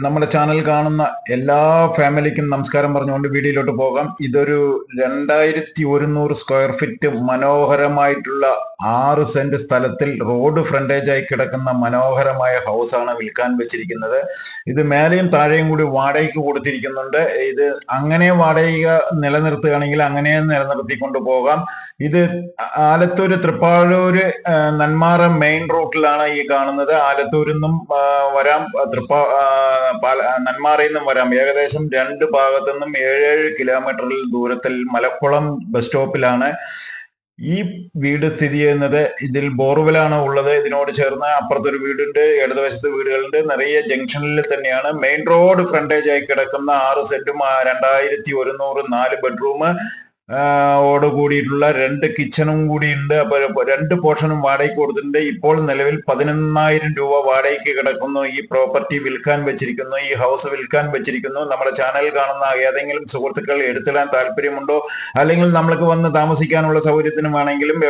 നമ്മുടെ ചാനൽ കാണുന്ന എല്ലാ ഫാമിലിക്കും നമസ്കാരം പറഞ്ഞുകൊണ്ട് വീഡിയോയിലോട്ട് പോകാം. ഇതൊരു രണ്ടായിരത്തി ഒരുന്നൂറ് സ്ക്വയർ ഫീറ്റ് മനോഹരമായിട്ടുള്ള ആറ് സെന്റ് സ്ഥലത്തിൽ റോഡ് ഫ്രണ്ടേജായി കിടക്കുന്ന മനോഹരമായ ഹൗസാണ് വിൽക്കാൻ വെച്ചിരിക്കുന്നത്. ഇത് മേലെയും താഴെയും കൂടി വാടകയ്ക്ക് കൊടുത്തിരിക്കുന്നുണ്ട്. ഇത് അങ്ങനെ വാടക നിലനിർത്തുകയാണെങ്കിൽ അങ്ങനെ നിലനിർത്തിക്കൊണ്ട് പോകാം. ഇത് ആലത്തൂര് തൃപ്പാഴൂര് നന്മാറ മെയിൻ റൂട്ടിലാണ് ഈ കാണുന്നത്. ആലത്തൂരിൽ നിന്നും വരാം. തൃപ്പാ നെന്മാറയിൽ നിന്നും വരാം. ഏകദേശം രണ്ട് ഭാഗത്തു നിന്നും ഏഴേഴ് കിലോമീറ്ററിൽ ദൂരത്തിൽ മലക്കുളം ബസ് സ്റ്റോപ്പിലാണ് ഈ വീട് സ്ഥിതി ചെയ്യുന്നത്. ഇതിൽ ബോർവെലാണ് ഉള്ളത്. ഇതിനോട് ചേർന്ന് അപ്പുറത്തൊരു വീടുണ്ട് ഇടതുവശത്ത് വീടുകളുണ്ട്. നിറയെ ജംഗ്ഷനിൽ തന്നെയാണ്. മെയിൻ റോഡ് ഫ്രണ്ടേജ് ആയി കിടക്കുന്ന ആറ് ആ, രണ്ടായിരത്തി ഒരുന്നൂറ് നാല് ബെഡ്റൂം. ഓട് കൂടിയിട്ടുള്ള രണ്ട് കിച്ചണും കൂടി ഉണ്ട് അപ്പൊ രണ്ട് പോർഷനും വാടകയ്ക്ക് കൊടുത്തിട്ടുണ്ട്. ഇപ്പോൾ നിലവിൽ പതിനൊന്നായിരം രൂപ വാടകയ്ക്ക് കിടക്കുന്നു. ഈ പ്രോപ്പർട്ടി വിൽക്കാൻ വെച്ചിരിക്കുന്നു. ഈ ഹൗസ് വിൽക്കാൻ വെച്ചിരിക്കുന്നു. നമ്മുടെ ചാനൽ കാണുന്ന ഏതെങ്കിലും സുഹൃത്തുക്കൾ എടുത്തിടാൻ താല്പര്യമുണ്ടോ? അല്ലെങ്കിൽ നമ്മൾക്ക് വന്ന് താമസിക്കാനുള്ള സൗകര്യത്തിന് വേണമെങ്കിലും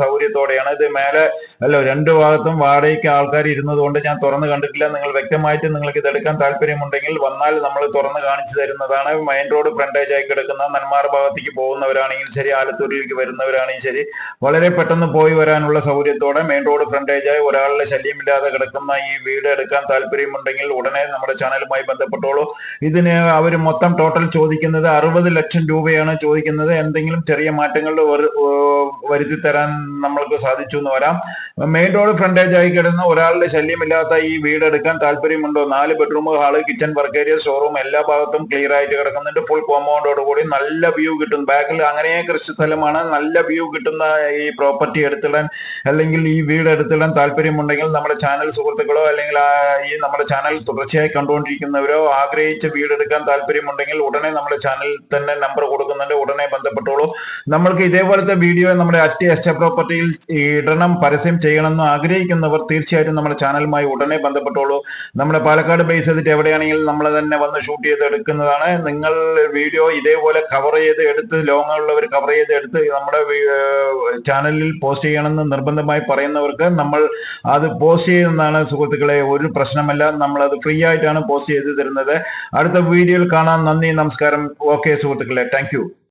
സൗകര്യത്തോടെയാണ്. ഇത് മേലെ അല്ല രണ്ട് ഭാഗത്തും വാടകയ്ക്ക് ആൾക്കാർ ഇരുന്നതുകൊണ്ട് ഞാൻ തുറന്ന് കണ്ടിട്ടില്ല. നിങ്ങൾ വ്യക്തമായിട്ട് നിങ്ങൾക്ക് ഇത് എടുക്കാൻ താല്പര്യമുണ്ടെങ്കിൽ വന്നാൽ നമ്മൾ തുറന്ന് കാണിച്ചു തരുന്നതാണ്. മെയിൻ റോഡ് ഫ്രണ്ടേജ് ആയി കിടക്കുന്ന നന്മാർ ഭാഗത്തേക്ക് പോകുന്നവരാണെങ്കിൽ ശരി ആലത്തൂരിലേക്ക് വരുന്നവരാണെങ്കിൽ ശരി വളരെ പെട്ടെന്ന് പോയി വരാനുള്ള സൗകര്യത്തോടെ മെയിൻ റോഡ് ഫ്രണ്ടേജായി ഒരാളുടെ ശല്യമില്ലാതെ കിടക്കുന്ന ഈ വീട് എടുക്കാൻ താല്പര്യമുണ്ടെങ്കിൽ ഉടനെ നമ്മുടെ ചാനലുമായി ബന്ധപ്പെട്ടോളൂ. ഇതിന് അവർ മൊത്തം ടോട്ടൽ ചോദിക്കുന്നത് അറുപത് ലക്ഷം രൂപയാണ് ചോദിക്കുന്നത്. എന്തെങ്കിലും ചെറിയ മാറ്റങ്ങൾ വരുത്തി തരാൻ നമ്മൾക്ക് സാധിച്ചു എന്ന് വരാം. മെയിൻ റോഡ് ഫ്രണ്ടേജായി കിടന്ന ഒരാളുടെ ശല്യമില്ലാത്ത ഈ വീട് എടുക്കാൻ താല്പര്യമുണ്ടോ? നാല് bedroom hall kitchen work area showroom എല്ലാ ഭാഗത്തും ക്ലിയർ ആയിട്ട് കിടക്കുന്നുണ്ട്. ഫുൾ കോമ്പൗണ്ടോട് കൂടി നല്ല വ്യൂ കിട്ടും. ബാക്കിൽ അങ്ങനെ കൃഷി സ്ഥലമാണ്. നല്ല വ്യൂ കിട്ടുന്ന ഈ പ്രോപ്പർട്ടി എടുത്തിടാൻ അല്ലെങ്കിൽ ഈ വീട് എടുത്തിടാൻ താല്പര്യമുണ്ടെങ്കിൽ നമ്മുടെ ചാനൽ സുഹൃത്തുക്കളോ അല്ലെങ്കിൽ ഈ നമ്മുടെ ചാനൽ തുടർച്ചയായി കണ്ടുകൊണ്ടിരിക്കുന്നവരോ ആഗ്രഹിച്ച വീട് എടുക്കാൻ താല്പര്യമുണ്ടെങ്കിൽ ഉടനെ നമ്മുടെ ചാനലിൽ തന്നെ നമ്പർ കൊടുക്കുന്നുണ്ട്. ഉടനെ ബന്ധപ്പെട്ടോളൂ. നമ്മൾക്ക് ഇതേപോലത്തെ വീഡിയോ നമ്മുടെ അറ്റി എസ്റ്റ പ്രോപ്പർട്ടിയിൽ ഇടണം പരസ്യം ചെയ്യണമെന്ന് ആഗ്രഹിക്കുന്നവർ തീർച്ചയായിട്ടും നമ്മുടെ ചാനലുമായി ഉടനെ ബന്ധപ്പെട്ടോളൂ. നമ്മുടെ പാലക്കാട് ബേസ് ചെയ്തിട്ട് എവിടെയാണെങ്കിലും നമ്മൾ തന്നെ വന്ന് ഷൂട്ട് ചെയ്ത് എടുക്കുന്നതാണ് നിങ്ങൾ വീഡിയോ ഇതേപോലെ കവർ ചെയ്ത് എടുത്ത് ലോങ് ഉള്ളവർ കവർ ചെയ്ത് എടുത്ത് നമ്മുടെ ചാനലിൽ പോസ്റ്റ് ചെയ്യണമെന്ന് നിർബന്ധമായി പറയുന്നവർക്ക് നമ്മൾ അത് പോസ്റ്റ് ചെയ്യുന്നതാണ് സുഹൃത്തുക്കളെ ഒരു പ്രശ്നമല്ല. നമ്മൾ അത് ഫ്രീ ആയിട്ടാണ് പോസ്റ്റ് ചെയ്ത് തരുന്നത്. അടുത്ത വീഡിയോയിൽ കാണാൻ നന്ദി നമസ്കാരം. ഓക്കെ സുഹൃത്തുക്കളെ താങ്ക്